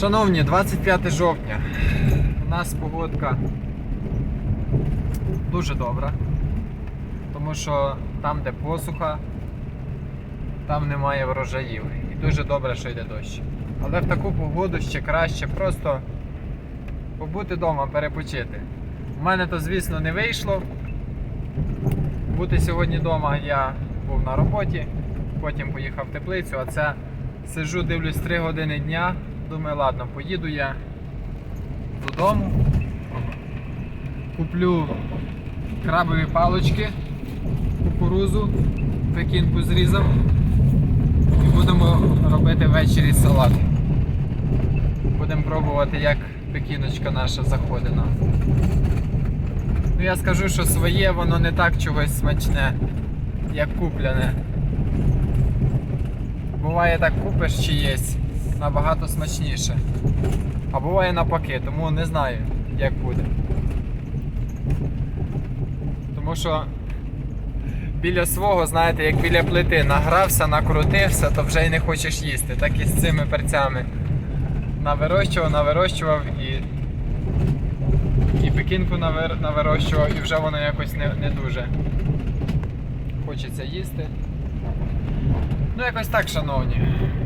Шановні, 25 жовтня. У нас погодка дуже добра. Тому що там, де посуха, там немає врожаїв. І дуже добре, що йде дощ. Але в таку погоду ще краще просто побути вдома, перепочити. У мене то, звісно, не вийшло. Бути сьогодні вдома я був на роботі, потім поїхав в теплицю, а це сиджу, дивлюсь 3 години дня. Думаю, ладно, поїду я додому, куплю крабові палочки, кукурузу, пекінку зрізав і будемо робити ввечері салат. Будемо пробувати, як пекіночка наша заходить. Ну я скажу, що своє воно не так чогось смачне, як купляне. Буває так купиш чиєсь набагато смачніше. А буває навпаки, тому не знаю, як буде. Тому що біля свого, знаєте, як біля плити, награвся, накрутився, то вже й не хочеш їсти. Так і з цими перцями. Навирощував, навирощував і і пекінку навир- навирощував, і вже воно якось не, не дуже хочеться їсти. Ну, якось так, шановні.